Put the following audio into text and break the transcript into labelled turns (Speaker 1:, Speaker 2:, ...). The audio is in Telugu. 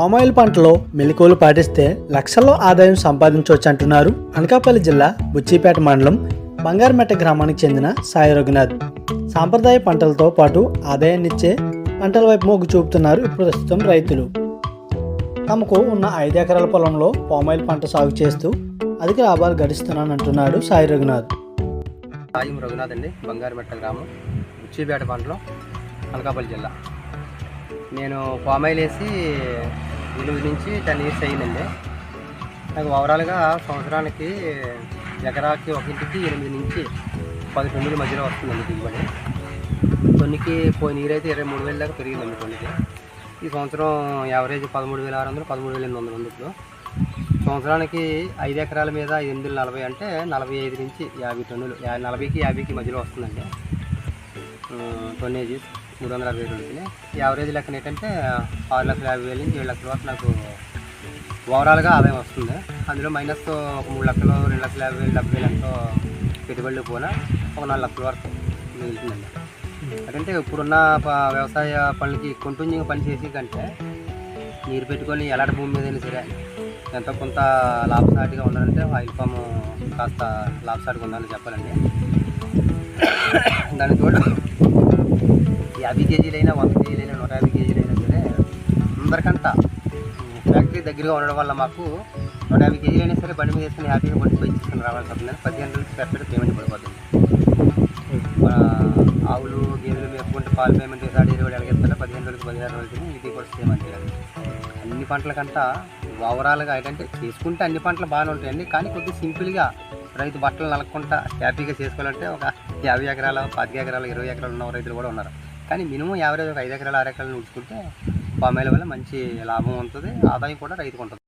Speaker 1: పామాయిల్ పంటలో మెలకువలు పాటిస్తే లక్షల్లో ఆదాయం సంపాదించవచ్చు అంటున్నారు అనకాపల్లి జిల్లా బుచ్చిపేట మండలం బంగారమెట్ట గ్రామానికి చెందిన సాయి రఘునాథ్. సాంప్రదాయ పంటలతో పాటు ఆదాయాన్నిచ్చే పంటల వైపు మొగ్గు చూపుతున్నారు ప్రస్తుతం రైతులు. తమకు ఉన్న ఐదు ఎకరాల పొలంలో పామాయిల్ పంట సాగు చేస్తూ అధిక లాభాలు గడిస్తున్నాను అంటున్నాడు సాయి రఘునాథ్.
Speaker 2: సాయి రఘునాథ్ అండి బంగారుమెట్ట గ్రామం బుచ్చిపేట పంటలో అనకాపల్లి జిల్లా. నేను పామాయిల్ వేసి ఎనిమిది నుంచి టెన్ ఇయర్స్ అయ్యిందండి. నాకు ఓవరాల్గా సంవత్సరానికి ఎకరాకి ఒక ఇంటికి ఎనిమిది నుంచి పది టన్నుల మధ్యలో వస్తుందండి దిగుబడి. కొన్నికి పోయిన నీరు అయితే ఇరవై మూడు వేల దాకా పెరిగిందండి కొన్నికి ఈ సంవత్సరం యావరేజ్ పదమూడు వేల ఆరు వందలు పదమూడు వేల ఎనిమిది వందలు ఉంది ఇప్పుడు. సంవత్సరానికి ఐదు ఎకరాల మీద ఎనిమిది వందల నలభై అంటే నలభై ఐదు నుంచి యాభై టన్నులు నలభైకి యాభైకి మధ్యలో వస్తుందండి. టొన్నేజీ మూడు వందల అరవై రోజులకి యావరేజ్ లెక్కన ఏంటంటే ఆరు లక్షల యాభై వేల నుంచి ఏడు లక్షల వరకు నాకు ఓవరాల్గా ఆదాయం వస్తుంది. అందులో మైనస్ ఒక మూడు లక్షలు రెండు లక్షల యాభై వేలు డెబ్బై వేలు ఎంతో పెట్టుబడులు పోనా ఒక నాలుగు లక్షల వరకు మిగులుతుందండి. ఎందుకంటే ఇప్పుడున్న వ్యవసాయ పనులకి కంటిన్యూగా పని చేసి కంటే నీరు పెట్టుకొని ఎలాంటి భూమి మీద అయినా సరే ఎంతో కొంత లాభసాటిగా ఉండాలంటే ఆయిల్ ఫామ్ కాస్త లాభసాటిగా ఉండాలని చెప్పాలండి. దాని తోడు యాభై కేజీలైనా వంద కేజీలైనా నూట యాభై కేజీలైనా సరే అందరికంట ఫ్యాక్టరీ దగ్గరగా ఉండడం వల్ల మాకు నూట యాభై కేజీలైనా సరే బండి మీద వేసుకుని హ్యాపీగా బండి పోయి తీసుకుని రావాల్సి వస్తుంది పదిహేను రోజులకి పెద్ద పేమెంట్ పడిపోతుంది. ఆవులు గేదెలు మేపుకుంటే పాలు పేమెంట్ సాడి ఇరవై ఎలాగెత్తారో పదిహేను రోజులకి పదిహేను రోజులకి ఇది కూడా సేమ్ అంతే అన్ని పంటలకంటా ఓవరాల్గా ఏంటంటే చేసుకుంటే అన్ని పంటలు బాగానే ఉంటాయండి. కానీ కొద్దిగా సింపుల్గా రైతు బట్టలు నలగకుండా హ్యాపీగా చేసుకోవాలంటే ఒక యాభై ఎకరాల పాతిక ఎకరాలు ఇరవై ఎకరాలు ఉన్న రైతులు కూడా ఉన్నారు. కానీ మినిమం యావరేజ్ ఒక ఐదు ఎకరాలు ఆరు ఎకరాలు ఉంచుకుంటే పామాయిల వల్ల మంచి లాభం ఉంటుంది. ఆదాయం కూడా రైతుకు ఉంటుంది.